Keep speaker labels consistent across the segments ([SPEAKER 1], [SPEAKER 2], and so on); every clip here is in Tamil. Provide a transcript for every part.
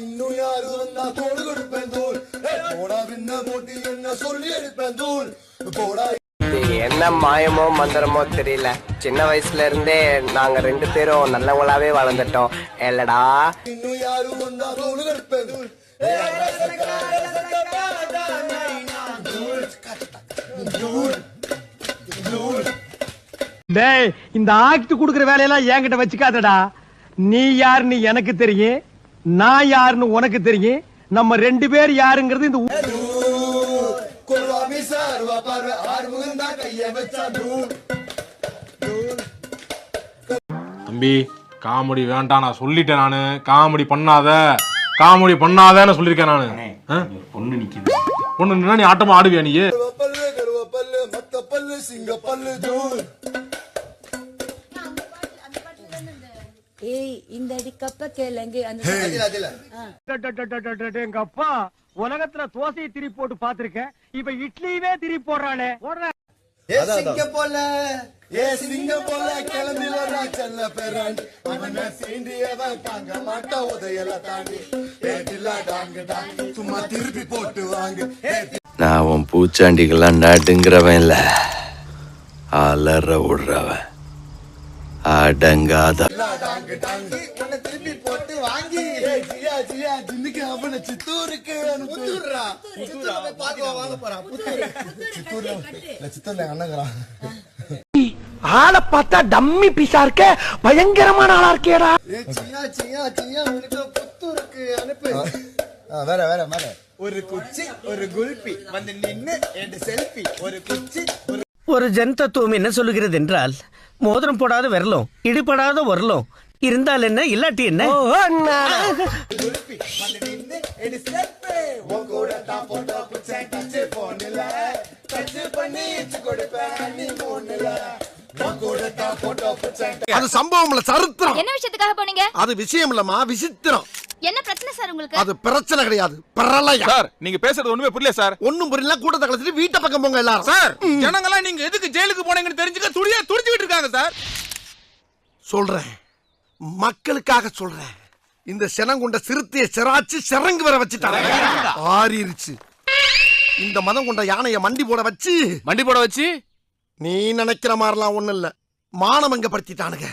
[SPEAKER 1] இன்னும் யாரு வந்தா தோடு கொடுப்பேன் தூள். ஏய், போடா விண்ண போட்டி என்ன சொல்லி எடுப்பேன் தூள். போடா
[SPEAKER 2] இது என்ன மாயமோ மந்திரமோ தெரியல. சின்ன வயசுல இருந்தே நாங்க ரெண்டு பேரும் நல்லவங்களாவே வளர்ந்துட்டோம். இல்லடா.
[SPEAKER 1] இன்னும் யாரு வந்தா தோடு கொடுப்பேன் தூள். ஏய்,
[SPEAKER 3] டேய் இந்த ஆக்ட் குடுக்குற வேலையெல்லாம் என்கிட்ட வச்சுக்காதடா. நீ யாருன்னு எனக்கு தெரியும் நான் யாருன்னு உனக்கு தெரியும். நம்ம ரெண்டு பேர் யாருங்கிறது இந்த
[SPEAKER 4] தம்பி காமெடி வேண்டாம் நான் சொல்லிட்டேன் நானு. காமெடி பண்ணாத. காமெடி பண்ணாதன்னு சொல்லியிருக்கேன் நானு?
[SPEAKER 5] பொண்ணு நிக்குது.
[SPEAKER 4] பொண்ணு நின்னா நீ ஆட்டமா ஆடுவியா நீ?
[SPEAKER 6] ஏய் இந்த அடி கப்ப கேளுங்க அந்த
[SPEAKER 3] எங்க அப்பா உலகத்துல தோசையை திரி போட்டு பாத்திருக்கேன் இப்ப இட்லியவே திரி போடுறானே.
[SPEAKER 1] சிங்க போல ஏ சிங்க போல கிளம்பி வர்றா செல்ல பெறான். அவனை சீண்டியவன் தாங்க மாட்டா உதையல தாண்டி. ஏட்டில டாங்கு டாங்கு. சும்மா திருப்பி போட்டு வாங்க.
[SPEAKER 7] நான் உன் பூச்சாண்டிக்கெல்லாம் நடுங்கிறவன் இல்ல. அலற விடுறவன். அடங்காத.
[SPEAKER 3] ஆளை பார்த்தா டம்மி பீஸா இருக்க பயங்கரமான ஆளா இருக்கேடா.
[SPEAKER 1] ஏ சியா சியா சியா உனக்கு புத்தூருக்கு அனுப்பு வேற வேற வேற. ஒரு குச்சி ஒரு குல்பி. வந்து நின்னு ரெண்டு செல்ஃபி ஒரு குச்சி ஒரு
[SPEAKER 8] ஒரு ஜன் தத்துவம் என்ன சொல்லுகிறது என்றால் மோதிரம் போடாத விரலும் இடிபடாத உரலும். இருந்தால் என்ன இல்லாட்டி என்ன?
[SPEAKER 9] அது சம்பவம் இல்ல சரித்திரம்.
[SPEAKER 10] என்ன விஷயத்துக்காக போனீங்க?
[SPEAKER 9] அது விஷயம் இல்லம்மா விசித்திரம்.
[SPEAKER 10] என்ன பிரச்சனை சார் உங்களுக்கு?
[SPEAKER 9] அது பிரச்சனை கிடையாது. பிரளயம்.
[SPEAKER 4] சார் நீங்க பேசுறது ஒண்ணுமே புரியல சார்.
[SPEAKER 9] ஒண்ணும் புரியல கூட்டத்தை கலச்சிட்டு வீட்டை பக்கம் போங்க எல்லாரும்.
[SPEAKER 4] சார் ஜனங்களாம் நீங்க எதுக்கு ஜெயிலுக்கு போனீங்கன்னு தெரிஞ்சுக்க துடியா துடிச்சுக்கிட்டு இருக்காங்க சார்.
[SPEAKER 9] சொல்றேன். மக்களுக்காக சொல்றேன். இந்த செனங்குண்ட சிறுத்தையை சிராச்சு சிறங்கு வர வச்சுட்டாங்க. ஆறிருச்சு. இந்த மதம் கொண்ட யானைய மண்டி போட வச்சு.
[SPEAKER 4] மண்டி போட வச்சு?
[SPEAKER 9] நீ நினைக்கிற மாதிரிலாம் ஒண்ணும் இல்ல. மானமங்க படுத்திட்டானுங்க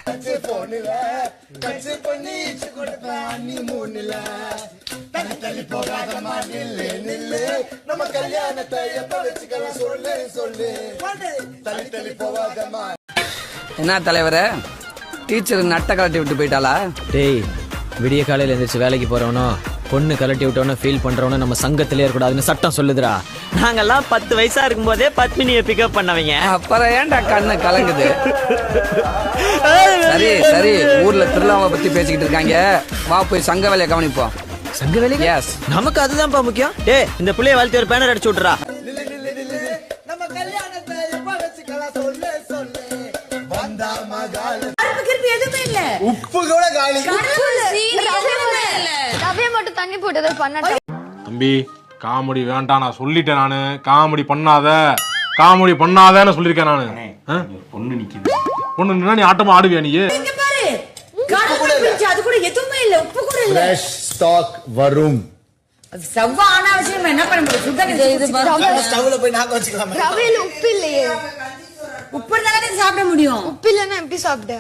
[SPEAKER 8] என்ன தலைவரே? டீச்சர் நட்ட கலட்டி விட்டு போயிட்டாளா?
[SPEAKER 11] டேய் விடிய காலையில எந்திரிச்சு வேலைக்கு போறவனோ? பொண்ணு கலட்டி விட்டவனோ ஃபீல் பண்றவனோ நம்ம சங்கத்திலே இருக்கக்கூடாதுன்னு சட்டம் சொல்லுதுடா.
[SPEAKER 8] நாங்கெல்லாம் பத்து வயசா இருக்கும்போதே பத்மினியை பிக்கப் பண்ணவங்க.
[SPEAKER 2] அப்புறம் ஏன்டா கண்ணு கலங்குது? சரி சரி ஊர்ல திருவிழாவை பத்தி பேசிக்கிட்டு இருக்காங்க. வா போய் சங்க வேலையை கவனிப்போம்.
[SPEAKER 11] சங்க வேலைக்கு
[SPEAKER 2] எஸ்
[SPEAKER 11] நமக்கு அதுதான்ப்பா முக்கியம். டேய்
[SPEAKER 8] இந்த புள்ளைய வளர்த்தி ஒரு பேனர் அடிச்சு
[SPEAKER 6] இல்ல
[SPEAKER 1] உப்பு கூட காலி.
[SPEAKER 10] ரவைய மட்டும் தண்ணி போட்டு ஏதோ
[SPEAKER 4] தம்பி காமெடி வேண்டாம் நான் சொல்லிட்டேன் நானு. காமெடி பண்ணாத. காமெடி பண்ணாதன்னு சொல்லியிருக்கேன் நானு. ஆ?
[SPEAKER 5] பொண்ணு நிக்குது.
[SPEAKER 4] பொண்ணு நின்னா நீ ஆட்டமா ஆடுவியா நீ?
[SPEAKER 6] இங்க பாரு. கடலை பிரிச்சு அது கூட எதுவுமே இல்ல. உப்பு கூட இல்ல.
[SPEAKER 1] ஃப்ரெஷ் ஸ்டாக் வரும்.
[SPEAKER 6] அது செவ்வா அனாவசியம் என்ன பண்ண முடியும்? சுத்தம் இது
[SPEAKER 1] ஸ்டவ்ல போய் நாங்க வச்சுக்கலாம்?
[SPEAKER 10] ரவையில உப்பு இல்லையே.
[SPEAKER 6] உப்பு இருந்தாலும் சாப்பிட முடியும்.
[SPEAKER 10] உப்பு இல்லைன்னா எப்படி சாப்பிட்ட